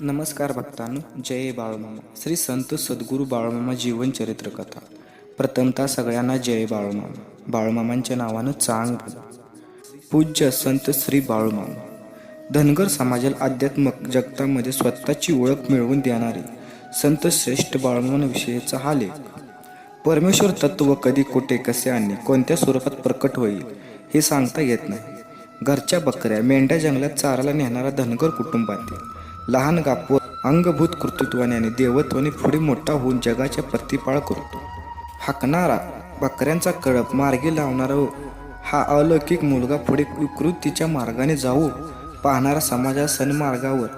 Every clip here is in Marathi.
नमस्कार भक्तांनो जय बाळूमामा. श्री संत सद्गुरू बाळूमामा जीवन चरित्र कथा. प्रथमतः सगळ्यांना जय बाळूमामा. बाळूमामांच्या नावानं चांग पूज्य संत श्री बाळूमामा. धनगर समाजाला आध्यात्मक जगतामध्ये स्वतःची ओळख मिळवून देणारे संत श्रेष्ठ बाळूमामांविषयीचा हा लेख. परमेश्वर तत्व कधी कुठे कसे आणि कोणत्या स्वरूपात प्रकट होईल हे सांगता येत नाही. घरच्या बकऱ्या मेंढ्या जंगलात चाराला नेणारा धनगर कुटुंबातील लहान गापवर अंगभूत कृतृत्वाने आणि देवत्वाने पुढे मोठा होऊन जगाच्या प्रतिपाळ करतो. हाकणारा बकऱ्यांचा कळप मार्गी लावणारा हो, हा अलौकिक मुलगा पुढे विकृतीच्या मार्गाने जाऊ पाहणारा समाजा सन्मार्गावर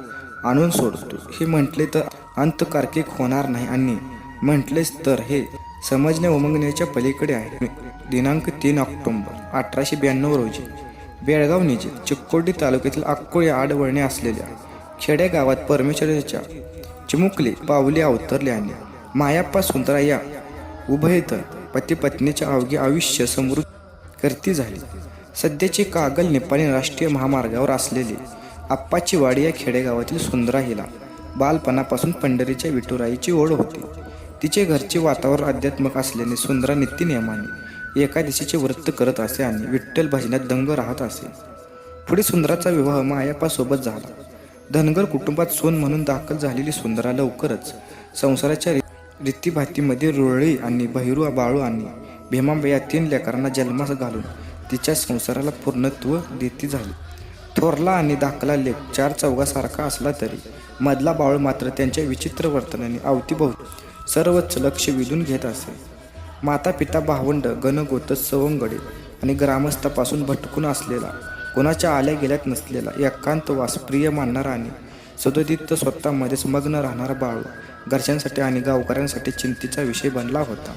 आणून सोडतो. हे म्हटले तर अंतकार्किक होणार नाही आणि म्हटलेच तर हे समजण्या उमंगण्याच्या पलीकडे आहे. दिनांक तीन ऑक्टोंबर अठराशे ब्याण्णव रोजी बेळगाव निजे चिक्कोडी तालुक्यातील अक्कोळी आडवळणे असलेल्या खेडेगावात परमेश्वराच्या चिमुकले पावले अवतरले आणि मायाप्पा सुंदरा या उभयत पती पत्नीच्या अवघे आयुष्य समृद्ध करती झाली. सध्याचे कागल नेपाळी राष्ट्रीय महामार्गावर असलेले आप्पाची वाडी या खेडेगावातील सुंदरा हिला बालपणापासून पंढरीच्या विठुराईची ओढ होती. तिचे घरचे वातावरण आध्यात्मक असल्याने सुंदरा नित्यनियमाने एका दिशेचे व्रत करत असे आणि विठ्ठल भजनात दंग राहत असे. पुढे सुंदराचा विवाह मायाप्पासोबत झाला. धनगर कुटुंबात सोन म्हणून दाखल झालेली सुंदरा लवकरच संसाराच्या रीतीभातीमध्ये रुळळी आणि बहिरू बाळू आणि भीमाबाई या तीन लेकरांना जन्मास घालून तिच्या संसाराला पूर्णत्व देती झाली. थोरला आणि दाखला लेख चार चौघासारखा असला तरी मधला बाळू मात्र त्यांच्या विचित्र वर्तनाने अवतीभोवती सर्वच लक्ष वेधून घेत असे. माता पिता भावंड गणगोत सवंगडे आणि ग्रामस्थापासून भटकून असलेला कोणाच्या आल्या गेल्यात नसलेला एकांत वास प्रिय मानणारा आणि सदोदित स्वतःमध्येच मग्न राहणारा बाळू घरच्यांसाठी आणि गावकऱ्यांसाठी चिंतेचा विषय बनला होता.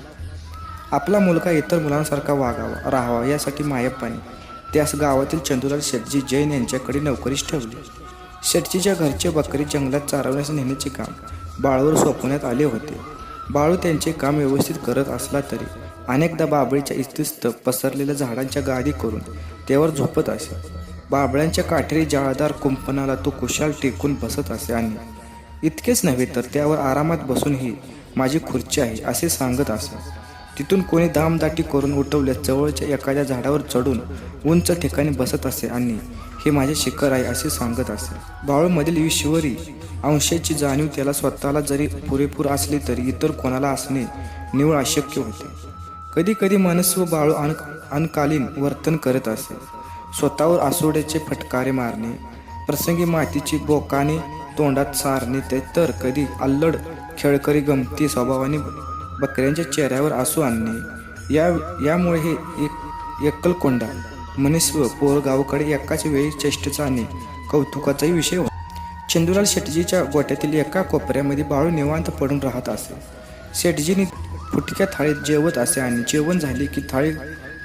आपला मुलगा इतर मुलांसारखा वागावा राहावा यासाठी मायप्पाने त्यास गावातील चंदूलाल शेटजी जैन यांच्याकडे नोकरीस ठेवली. शेटजीच्या घरचे बकरी जंगलात चारवण्यास नेण्याचे काम बाळूवर सोपवण्यात आले होते. बाळू त्यांचे काम व्यवस्थित करत असला तरी अनेकदा बाबळीच्या इस्तिस्त पसरलेल्या झाडांच्या गादी करून त्यावर झोपत असे. बाबळ्यांच्या काठेरी जाळदार कुंपणाला तो कुशाल टेकून बसत असे आणि इतकेच नव्हे तर त्यावर आरामात बसून ही माझी खुर्ची आहे असे सांगत असे. तिथून कोणी दामदाटी करून उठवल्या जवळच्या एखाद्या झाडावर चढून उंच ठिकाणी बसत असे आणि हे माझे शिखर आहे असे सांगत असे. बाळूमधील ईश्वरी अंशाची जाणीव त्याला स्वतःला जरी पुरेपूर असली तरी इतर कोणाला असणे निवळ अशक्य होते. कधी कधी मनस्व बाळू अन अनकालीन वर्तन करत असे. स्वतःवर आसोड्याचे फटकारे मारणे प्रसंगी मातीची बोकाने तोंडात सारणे ते तर कधी अल्लड खेळकरी गमती स्वभावाने बकऱ्यांच्या चेहऱ्यावर आसू आणणे. या यामुळे हे एक एकलकोंडा मनुष्य पोरगावकडे एकाच वेळी चेष्टेचा आणि कौतुकाचाही विषय होता चंदुलाल शेटजीच्या गोट्यातील एका कोपऱ्यामध्ये बाळू निवांत पडून राहत असे. शेटजीने फुटक्या थाळीत जेवत असे आणि जेवण झाले की थाळी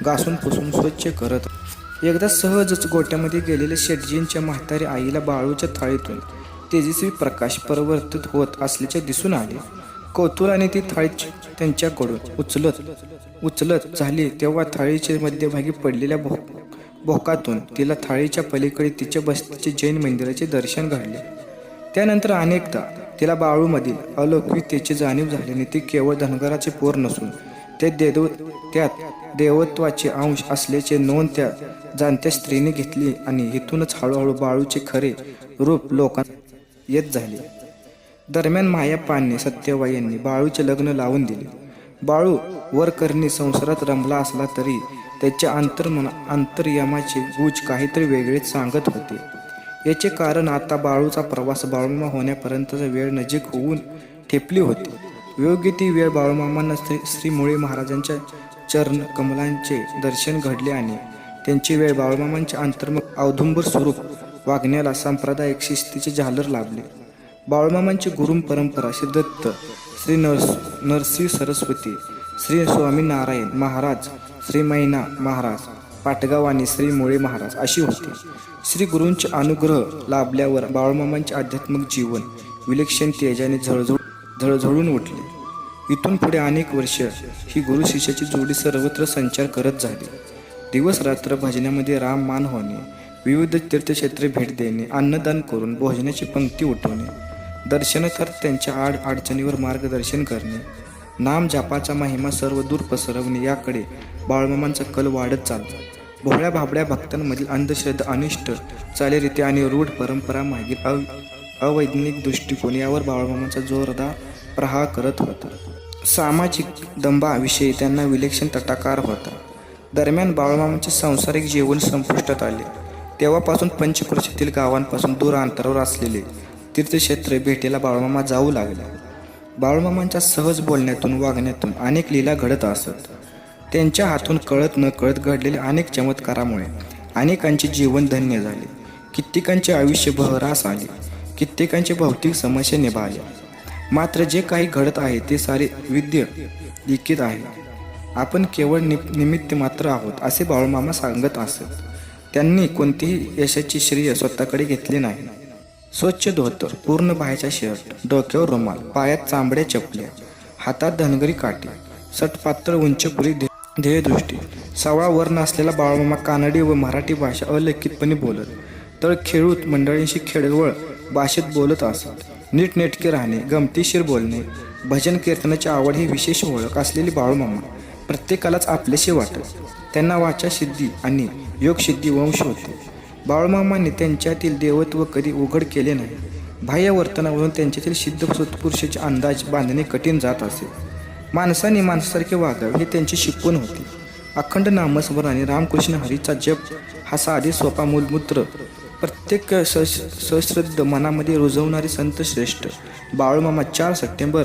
घासून पुसून स्वच्छ करत. एकदा सहजच गोट्यामध्ये गेलेल्या शेटजींच्या म्हातारी आईला बाळूच्या थाळीतून तेजस्वी प्रकाश परिवर्तित होत असल्याचे दिसून आले. कौतुकाने ती थाळी त्यांच्याकडून उचलत उचलत झाली तेव्हा थाळीच्या मध्यभागी पडलेल्या भो भोकातून तिला थाळीच्या पलीकडे तिच्या बस्तीचे जैन मंदिराचे दर्शन घडले. त्यानंतर अनेकदा तिला बाळूमधील अलौकिकतेची जाणीव झाल्याने ती केवळ धनगराचे पोर नसून ते देव त्यात देवत्वाचे अंश असल्याचे नोंद त्या जाणत्या स्त्रीने घेतली आणि इथूनच हळूहळू बाळूचे खरे रूप लोकांना येत झाले. दरम्यान मायाप्पाने सत्यवाई यांनी बाळूचे लग्न लावून दिले. बाळू वरकरणी संसारात रमला असला तरी त्याच्या अंतर्मना अंतर्यमाचे गुज काहीतरी वेगळेच सांगत होते. याचे कारण आता बाळूचा प्रवास बाळूमा होण्यापर्यंतचा वेळ नजीक होऊन ठेपली होती. योग्य ती वेळ बाळूमामांना श्री श्री मुळे महाराजांच्या चरण कमलांचे दर्शन घडले आणि त्यांची वेळ बाळूमामांच्या अंतर्मुख औदुंबर स्वरूप वागण्याला सांप्रदायिक शिस्तीचे झालर लाभले. बाळूमामांची गुरुम परंपरा श्री दत्त श्री नरस नरसिंह सरस्वती श्री स्वामीनारायण महाराज श्री मैना महाराज पाटगाव आणि श्री मुळे महाराज अशी होती. श्री गुरूंचे अनुग्रह लाभल्यावर बाळमामांचे आध्यात्मिक जीवन विलक्षण तेजाने झळझळ झळझळून उठले. इथून पुढे अनेक वर्ष ही गुरु शिष्याची जोडी सर्वत्र संचार करत झाली. दिवस रात्र भजनामध्ये राम मान होणे विविध तीर्थक्षेत्रे भेट देणे अन्नदान करून भोजनाची पंक्ती उठवणे दर्शनकर त्यांच्या आड अडचणीवर मार्गदर्शन करणे नाम जापाचा महिमा सर्व दूर पसरवणे याकडे बाळमामांचा कल वाढत चालला. भोळ्या भाबड्या भक्तांमधील अंधश्रद्धा अनिष्ट चालीरीती आणि रूढ परंपरा मागील अव अवैज्ञानिक दृष्टिकोन यावर बाळमामांचा जोरदार प्रहार करत होता. सामाजिक दंभाविषयी त्यांना विलक्षण तटाकार होता. दरम्यान बाळमामांचे सांसारिक जीवन संपुष्टात आले. तेव्हापासून पंचक्रोशीतील गावांपासून दूर अंतरावर असलेले तीर्थक्षेत्र भेटीला बाळमामा जाऊ लागला. बाळमामांच्या सहज बोलण्यातून वागण्यातून अनेक लीला घडत असत. त्यांच्या हातून कळत न कळत घडलेल्या अनेक चमत्कारामुळे अनेकांचे जीवन धन्य झाले. कित्येकांचे आयुष्य बहरास आले. कित्येकांचे भौतिक समस्या निभावल्या मात्र जे काही घडत आहे ते सारे विद्य लिखित आहे. आपण केवळ नि निमित्त मात्र आहोत असे बाळूमामा सांगत असत. त्यांनी कोणतीही यशाची श्रेय स्वतःकडे घेतले नाही. स्वच्छ धोतर पूर्ण बाहेरचा शर्ट डोक्यावर रुमाल पायात चांबड्या चपल्या हातात धनगरी काठी सटपात्र उंचपुरी ध्येयदृष्टी. सावळा वर्ण असलेला बाळमामा कानडी व मराठी भाषा अलिखितपणे बोलत तर खेळूत मंडळींशी खेळवळ भाषेत बोलत असत. नीटनेटके राहणे गमतीशीर बोलणे भजन कीर्तनाची आवड ही विशेष ओळख असलेली बाळूमामा प्रत्येकालाच आपलेशी वाटत. त्यांना वाचा सिद्धी आणि योगसिद्धी वंश होते. बाळूमामाने त्यांच्यातील देवत्व कधी उघड केले नाही. बाह्य वर्तनावरून त्यांच्यातील सिद्ध सत्पुरुषाचे अंदाज बांधणे कठीण जात असे. माणसाने माणसासारखे वागावे हे त्यांची शिकवण होती. अखंड नामस्मरण आणि रामकृष्ण हरीचा जप हा साधे सोपा मूलमूत्र. प्रत्येक सश सश्रद्ध मनामध्ये रुजवणारे संत श्रेष्ठ. बाळूमामा चार सप्टेंबर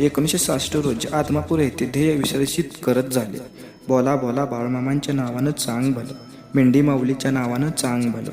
एकोणीसशे सहासष्ट रोजी आत्मापूर येथे ध्येय विसर्जित करत झाले. बोला बोला बाळूमामांच्या नावानं चांग भलं. मेंढी माऊलीच्या नावानं चांग भलं.